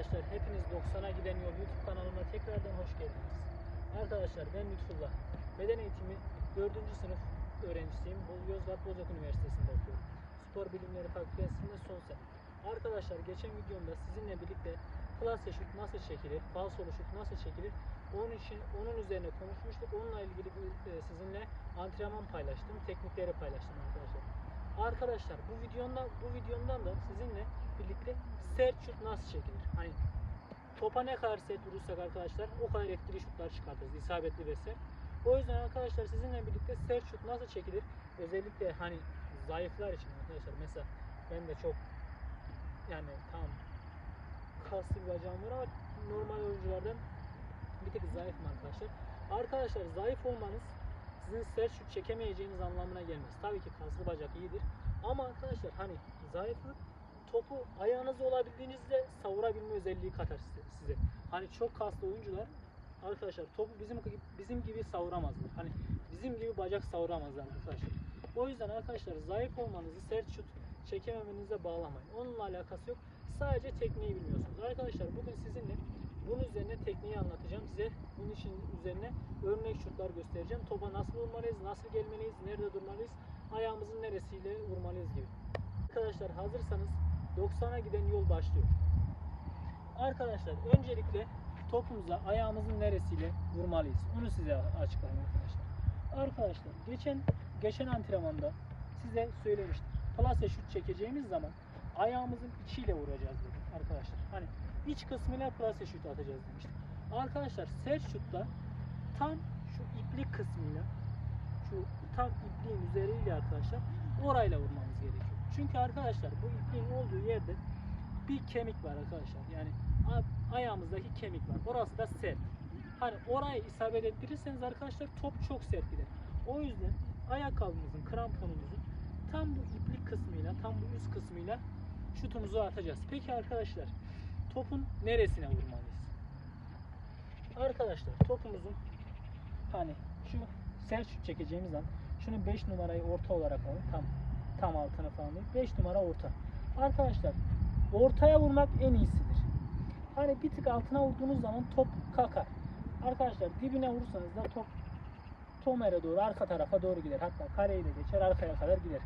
arkadaşlar hepiniz 90'a giden yol YouTube kanalıma tekrardan hoş geldiniz. Arkadaşlar ben Lütfullah. Beden eğitimi 4. sınıf öğrencisiyim. Yozgat Bozok Üniversitesi'nde okuyorum. Spor Bilimleri Fakültesi'nde son sene. Arkadaşlar geçen videomda sizinle birlikte plase şut nasıl çekilir, falsolu şut nasıl çekilir onun için onun üzerine konuşmuştuk. Onunla ilgili e, sizinle antrenman paylaştım, teknikleri paylaştım arkadaşlar. Arkadaşlar bu videomda bu videomdan da sizinle birlikte sert şut nasıl çekilir? Hani topa ne kadar sert vurursak arkadaşlar o kadar etkili şutlar çıkartırız. isabetli ve sert. O yüzden arkadaşlar sizinle birlikte sert şut nasıl çekilir? Özellikle hani zayıflar için arkadaşlar. Mesela ben de çok yani tam kaslı bir bacağım var ama normal oyunculardan bir tek zayıfım arkadaşlar. Arkadaşlar zayıf olmanız sizin sert şut çekemeyeceğiniz anlamına gelmez. Tabii ki kaslı bacak iyidir. Ama arkadaşlar hani zayıflık topu ayağınızda olabildiğinizde savurabilme özelliği katar size. Hani çok kaslı oyuncular arkadaşlar topu bizim bizim gibi savuramazlar. Hani bizim gibi bacak savuramazlar arkadaşlar. O yüzden arkadaşlar zayıf olmanızı sert şut çekememenize bağlamayın. Onunla alakası yok. Sadece tekniği bilmiyorsunuz. Arkadaşlar bugün sizinle bunun üzerine tekniği anlatacağım size. Bunun için üzerine örnek şutlar göstereceğim. Topa nasıl vurmalıyız, nasıl gelmeliyiz, nerede durmalıyız, ayağımızın neresiyle vurmalıyız gibi. Arkadaşlar hazırsanız 90'a giden yol başlıyor. Arkadaşlar öncelikle topumuza ayağımızın neresiyle vurmalıyız. Onu size açıklayayım arkadaşlar. Arkadaşlar geçen geçen antrenmanda size söylemiştim. Plase şut çekeceğimiz zaman ayağımızın içiyle vuracağız dedim arkadaşlar. Hani iç kısmıyla plase şut atacağız demiştim. Arkadaşlar sert şutta tam şu iplik kısmıyla şu tam ipliğin üzeriyle arkadaşlar orayla vurmamız. Çünkü arkadaşlar bu ipliğin olduğu yerde bir kemik var arkadaşlar. Yani ayağımızdaki kemik var. Orası da sert. Hani orayı isabet ettirirseniz arkadaşlar top çok sert gider. O yüzden ayakkabımızın, kramponumuzun tam bu iplik kısmıyla, tam bu üst kısmıyla şutumuzu atacağız. Peki arkadaşlar topun neresine vurmalıyız? Arkadaşlar topumuzun hani şu sert şut çekeceğimiz an şunu 5 numarayı orta olarak alın. Tam tam altına falan değil. 5 numara orta. Arkadaşlar ortaya vurmak en iyisidir. Hani bir tık altına vurduğunuz zaman top kakar. Arkadaşlar dibine vurursanız da top Tomer'e doğru arka tarafa doğru gider. Hatta kareyi de geçer arkaya kadar gider.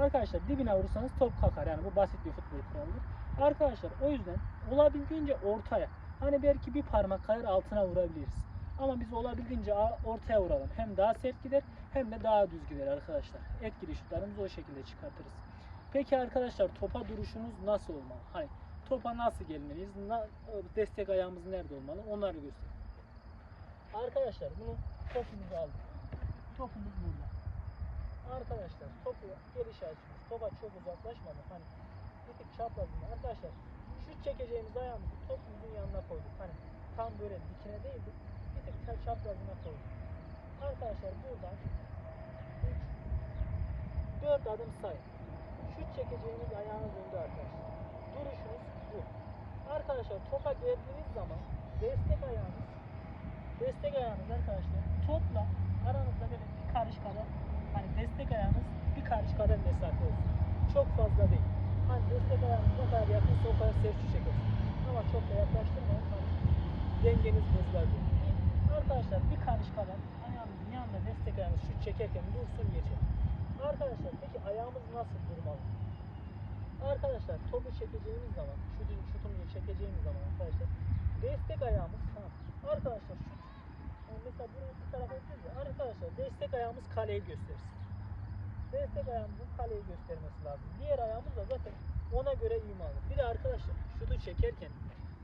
Arkadaşlar dibine vurursanız top kakar. Yani bu basit bir futbol kuralıdır. Arkadaşlar o yüzden olabildiğince ortaya. Hani belki bir parmak kadar altına vurabiliriz. Ama biz olabildiğince ortaya vuralım. Hem daha sert gider hem de daha düz gider arkadaşlar. Etkili şutlarımızı o şekilde çıkartırız. Peki arkadaşlar topa duruşumuz nasıl olmalı? Hani topa nasıl gelmeliyiz? Destek ayağımız nerede olmalı? Onları göster. Arkadaşlar bunu topumuzu aldık. Topumuz burada. Arkadaşlar topu geliş açıyoruz. Topa çok uzaklaşmadan hani bir tık çaprazında. Arkadaşlar şut çekeceğimiz ayağımızı topumuzun yanına koyduk. Hani tam böyle dikine değil ça- çaprazına koyduk. Arkadaşlar buradan 3 4 adım sayın. Şut çekeceğimiz ayağınız önde arkadaşlar. Duruşunuz bu. Arkadaşlar topa geldiğiniz zaman destek ayağınız destek ayağınız arkadaşlar topla aranızda böyle bir karış kadar hani destek ayağınız bir karış kadar mesafe olsun. Çok fazla değil. Hani destek ayağınız ne kadar yakınsa o kadar sert çekersin. Ama çok da yaklaştırmayın. Hani dengeniz diye. Arkadaşlar bir karış kadar ayağınızın yanında destek ayağınız şut çekerken dursun geçer. Arkadaşlar peki ayağımız nasıl durmalı? Arkadaşlar topu çekeceğimiz zaman, şutu, şutumuzu çekeceğimiz zaman arkadaşlar destek ayağımız tamam. Arkadaşlar şut yani mesela buraya bir tarafa ya arkadaşlar destek ayağımız kaleyi göstersin. Destek ayağımızın kaleyi göstermesi lazım. Diğer ayağımız da zaten ona göre imalı. Bir de arkadaşlar şutu çekerken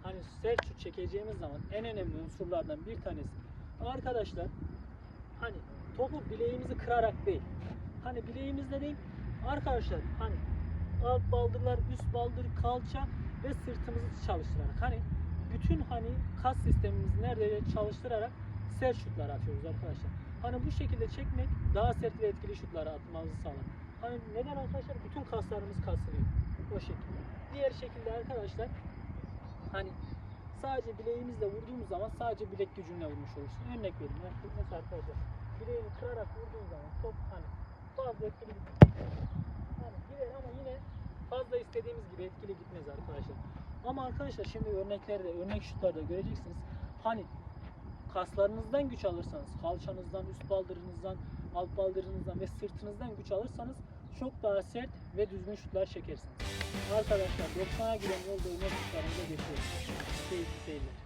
hani sert şut çekeceğimiz zaman en önemli unsurlardan bir tanesi arkadaşlar hani topu bileğimizi kırarak değil. Hani bileğimizle değil arkadaşlar hani alt baldırlar, üst baldır, kalça ve sırtımızı çalıştırarak hani bütün hani kas sistemimizi neredeyse çalıştırarak sert şutlar atıyoruz arkadaşlar. Hani bu şekilde çekmek daha sert ve etkili şutları atmamızı sağlar. Hani neden arkadaşlar? Bütün kaslarımız kasılıyor. O şekilde. Diğer şekilde arkadaşlar hani sadece bileğimizle vurduğumuz zaman sadece bilek gücünle vurmuş olursun. Örnek vereyim. Mesela arkadaşlar bileğini kırarak vurduğun zaman top hani fazla etkili gitmez. Hani gider ama yine fazla istediğimiz gibi etkili gitmez arkadaşlar. Ama arkadaşlar şimdi örneklerde, örnek şutlarda göreceksiniz. Hani kaslarınızdan güç alırsanız, kalçanızdan, üst baldırınızdan, alt baldırınızdan ve sırtınızdan güç alırsanız çok daha sert ve düzgün şutlar çekersiniz. Arkadaşlar 90'a giden yolda iner şutlarımıza geçiyoruz. Keyifli seyirler.